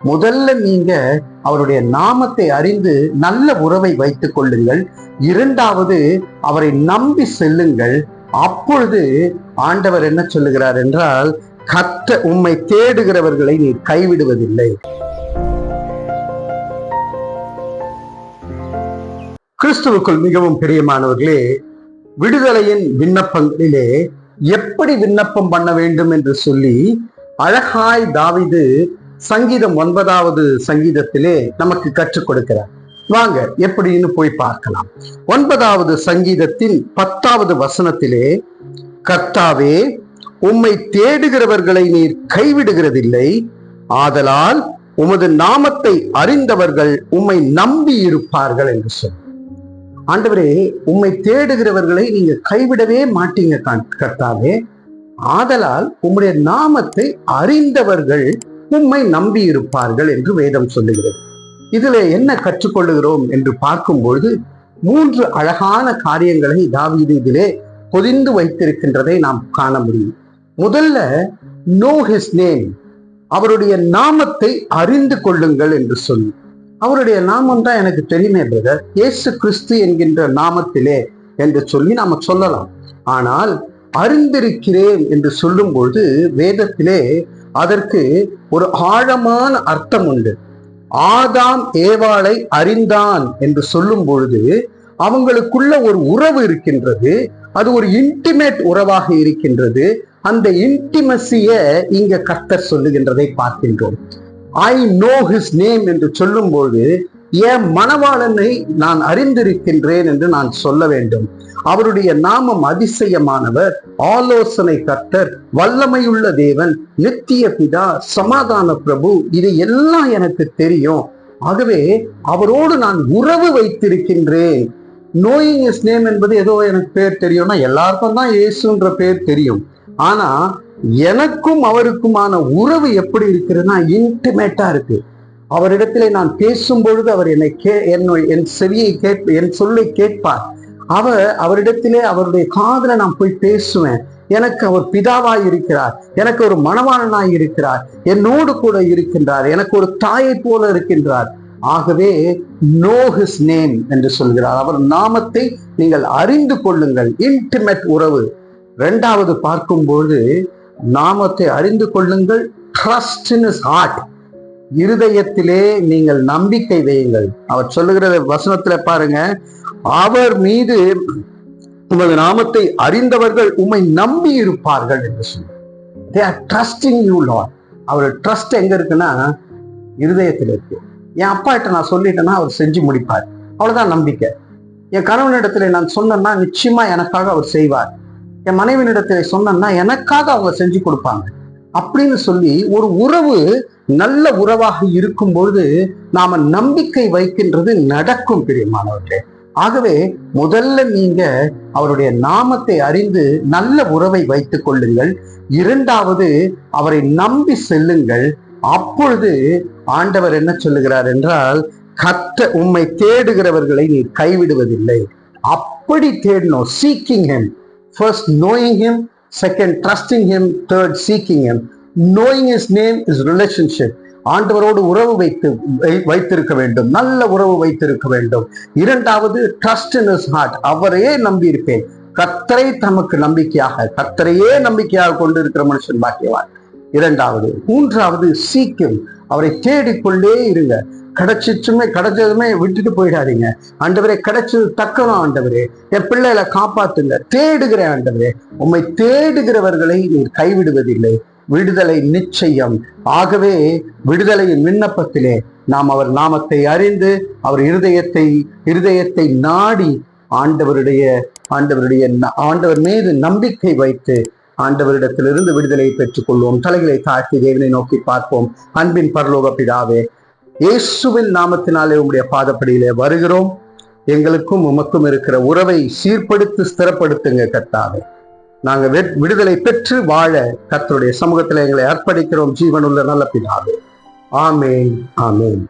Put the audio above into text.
முதல்ல நீங்க அவருடைய நாமத்தை அறிந்து நல்ல உறவை வைத்துக் கொள்ளுங்கள். இரண்டாவது அவரை நம்பி செல்லுங்கள். அப்பொழுது ஆண்டவர் என்ன சொல்லுகிறார் என்றால் கத்த உம்மை தேடுகிறவர்களை நீ கைவிடுவதில்லை. கிறிஸ்துவுக்குள் மிகவும் பிரியமானவர்களே விடுதலையின் விண்ணப்பங்களிலே எப்படி விண்ணப்பம் பண்ண வேண்டும் என்று சொல்லி அழகாய் தாவிது சங்கீதம் ஒன்பதாவது சங்கீதத்திலே நமக்கு கற்றுக் கொடுக்கிறார். வாங்க எப்படின்னு போய் பார்க்கலாம். ஒன்பதாவது சங்கீதத்தின் பத்தாவது வசனத்திலே கர்த்தாவே உம்மை தேடுகிறவர்களை நீர் கைவிடுகிறதில்லை. ஆதலால் உமது நாமத்தை அறிந்தவர்கள் உம்மை நம்பி இருப்பார்கள் என்று சொல். ஆண்டவரே உம்மை தேடுகிறவர்களை நீங்க கைவிடவே மாட்டீங்க கர்த்தாவே. ஆதலால் உம்முடைய நாமத்தை அறிந்தவர்கள் உம்மை நம்பி இருப்பார்கள் என்று வேதம் சொல்லுகிறது. இதுல என்ன கற்றுக்கொள்ளுகிறோம் என்று பார்க்கும்பொழுது மூன்று அழகான காரியங்களை தாவீது இதிலே பொதிந்து வைத்திருக்கின்றதை நாம் காண முடியும். முதல்ல நோ ஹிஸ் நேம் அவருடைய நாமத்தை அறிந்து கொள்ளுங்கள் என்று சொல்லி. அவருடைய நாமம் தான் எனக்கு தெரியுமே பிரதர் இயேசு கிறிஸ்து என்கின்ற நாமத்திலே என்று சொல்லி நாம சொல்லலாம். ஆனால் அறிந்திருக்கிறேன் என்று சொல்லும்பொழுது வேதத்திலே அதற்கு ஒரு ஆழமான அர்த்தம் உண்டு. ஆதாம் ஏவாளை அறிந்தான் என்று சொல்லும் பொழுது அவங்களுக்குள்ள ஒரு உறவு இருக்கின்றது. அது ஒரு இன்டிமேட் உறவாக இருக்கின்றது. அந்த இன்டிமசிய இங்க கர்த்தர் சொல்லுகின்றதை பார்க்கின்றோம். ஐ நோ ஹிஸ் நேம் என்று சொல்லும்போது என் மணவாளனை நான் அறிந்திருக்கின்றேன் என்று நான் சொல்ல வேண்டும். அவருடைய நாமம் அதிசயமானவர் ஆலோசனை கர்த்தர் வல்லமையுள்ள தேவன் நித்திய பிதா சமாதான பிரபு இது எல்லாம் எனக்கு தெரியும். ஆகவே அவரோடு நான் உறவு வைத்திருக்கின்றேன். நோயிங் இஸ் நேம் என்பது ஏதோ எனக்கு பேர் தெரியும்னா எல்லாருக்கும் தான் இயேசுன்ற பேர் தெரியும். ஆனா எனக்கும் அவருக்குமான உறவு எப்படி இருக்குதுன்னா இன்டிமேட்டா இருக்கு. அவரிடத்திலே நான் பேசும் பொழுது அவர் என்னை கே என்னை என் செவியை கேட்ப என் சொல்லை கேட்பார். அவர் அவரிடத்திலே அவருடைய காதல நான் போய் பேசுவேன். எனக்கு அவர் பிதாவாய் இருக்கிறார். எனக்கு ஒரு மணவாளனாய் இருக்கிறார். என்னோடு கூட இருக்கின்றார். எனக்கு ஒரு தாயை போல இருக்கின்றார். ஆகவே நோ ஹிஸ் நேம் என்று சொல்கிறார். அவர் நாமத்தை நீங்கள் அறிந்து கொள்ளுங்கள். இன்டிமேட் உறவு. ரெண்டாவது பார்க்கும்போது நாமத்தை அறிந்து கொள்ளுங்கள். ட்ரஸ்ட் இன் இஸ் ஹார்ட் இருதயத்திலே நீங்கள் நம்பிக்கை வையுங்கள். அவர் சொல்லுகிற வசனத்துல பாருங்க. அவர் மீது உமது நாமத்தை அறிந்தவர்கள் உம்மை நம்பி இருப்பார்கள் என்று சொல்லி தே யூ அவர் ட்ரஸ்ட் எங்க இருக்குன்னா இருதயத்தில் இருக்கு. என் அப்பா கிட்ட நான் சொல்லிட்டேன்னா அவர் செஞ்சு முடிப்பார். அவ்வளவுதான் நம்பிக்கை. என் கணவனிடத்துல நான் சொன்னேன்னா நிச்சயமா எனக்காக அவர் செய்வார். என் மனைவியிடத்தில் சொன்னேன்னா எனக்காக அவங்க செஞ்சு கொடுப்பாங்க. அப்படின்னு சொல்லி ஒரு உறவு நல்ல உறவாக இருக்கும் பொழுது நாம நம்பிக்கை வைக்கின்றது நடக்கும் பிரியமானவர்களே. ஆகவே முதல்ல நீங்க அவருடைய நாமத்தை அறிந்து நல்ல உறவை வைத்துக் கொள்ளுங்கள். இரண்டாவது அவரை நம்பி செல்லுங்கள். அப்பொழுது ஆண்டவர் என்ன சொல்லுகிறார் என்றால் கத்த உம்மை தேடுகிறவர்களை நீ கைவிடுவதில்லை. அப்படி தேடணும் seeking him first knowing him second trusting him third seeking him knowing is name is relationship ஆண்டவரோடு உறவு வைத்து வை- வைத்திருக்க வேண்டும். நல்ல உறவு வைத்திருக்க வேண்டும். இரண்டாவது ட்ரஸ்ட் இன் இஸ் ஹார்ட் அவரையே நம்பியிருப்பேன். கத்தரை தமக்கு நம்பிக்கையாக கத்தரையே நம்பிக்கையாக கொண்டு இருக்கிற மனுஷன் பாக்கியவான். இரண்டாவது மூன்றாவது சீக்கியம் அவரை தேடிக்கொண்டே இருங்க. கிடைச்சிச்சுமே கிடைச்சதுமே விட்டுட்டு போயிடாதீங்க. ஆண்டவரே கிடைச்சது தக்கணும் ஆண்டவரே. என் பிள்ளைகளை காப்பாத்துங்க. தேடுகிறேன் ஆண்டவரே. உம்மை தேடுகிறவர்களை நீர் கைவிடுவதில்லை. விடுதலை நிச்சயம். ஆகவே விடுதலையின் விண்ணப்பத்திலே நாம் அவர் நாமத்தை அறிந்து அவர் இருதயத்தை இருதயத்தை நாடி ஆண்டவருடைய ஆண்டவருடைய ந- ஆண்டவர் மீது நம்பிக்கை வைத்து ஆண்டவரிடத்திலிருந்து விடுதலை பெற்றுக் கொள்வோம் தலைகளை தாழ்த்தி தேவனை நோக்கி பார்ப்போம். அன்பின் பரலோக பிதாவே இயேசுவின் நாமத்தினாலே உங்களுடைய பாதப்படியிலே வருகிறோம். எங்களுக்கும் உமக்கும் இருக்கிற உறவை சீர்படுத்தி ஸ்திரப்படுத்துங்க கத்தாவே நாங்க விடுதலை பெற்று வாழ கத்தருடைய சமூகத்தில் எங்களை அர்ப்பணிக்கிறோம். ஜீவனுள்ள நல்ல பிதாவே. ஆமேன் ஆமேன்.